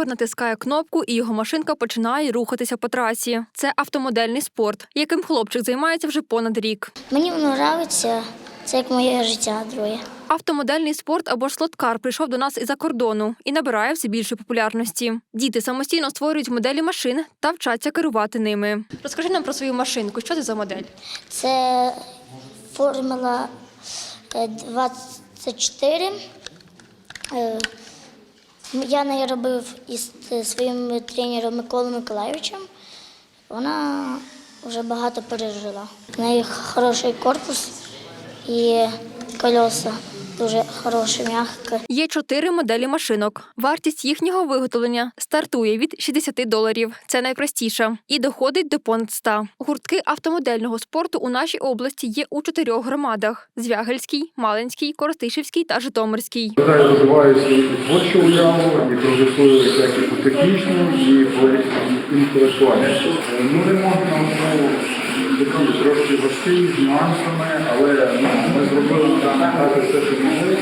Ігор натискає кнопку, і його машинка починає рухатися по трасі. Це автомодельний спорт, яким хлопчик займається вже понад рік. Мені воно подобається, це як моє життя друге. Автомодельний спорт або ж слоткар прийшов до нас із-за кордону і набирає все більше популярності. Діти самостійно створюють моделі машин та вчаться керувати ними. Розкажи нам про свою машинку. Що це за модель? Це формула е, 24. Я не робив із е, своїм тренером Миколою Миколаєвичем. Вона вже багато пережила. В неї хороший корпус і колеса дуже хороші, м'які. Є чотири моделі машинок. Вартість їхнього виготовлення стартує від 60 доларів. Це найпростіша, і доходить до понад 100. Гуртки автомодельного спорту у нашій області є у чотирьох громадах: Звягельській, Малинській, Коростишівській та Житомирській. Я розвиваю свою творчу уяву і прогресую як і по технічну, і по інтелектуальній. Ну, ремонт на основу такий трошки важкий, з нюансами, але ну, ми зробили так все, що могли.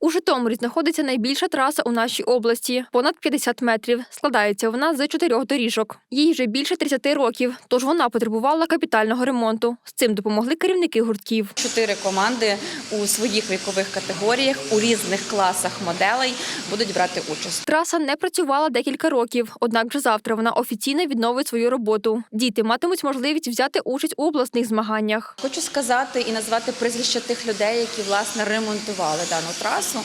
У Житомирі знаходиться найбільша траса у нашій області понад 50 метрів. Складається вона з чотирьох доріжок. Їй вже більше 30 років, тож вона потребувала капітального ремонту. З цим допомогли керівники гуртків. Чотири команди у своїх вікових категоріях у різних класах моделей будуть брати участь. Траса не працювала декілька років, однак вже завтра вона офіційно відновить свою роботу. Діти матимуть можливість взяти участь у обласних змаганнях. Хочу сказати і назвати прізвища тих людей, які власне ремонтували дану трасу.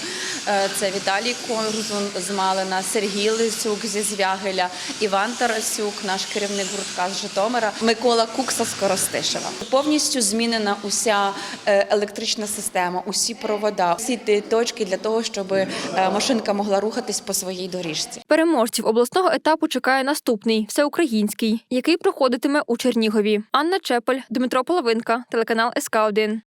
Е, Це Віталій Корзун з Малина, Сергій Лисюк зі Звягеля, Іван Тарасюк, наш керівник гуртка з Житомира, Микола Кукса з Коростишева. Повністю змінена уся е, електрична система, усі провода, всі ті точки для того, щоб е, машинка могла рухатись по своїй доріжці. Переможців обласного етапу чекає наступний всеукраїнський, який проходитиме у Чернігові. Анна Чепель, Дмитро Половинка, телеканал СК 1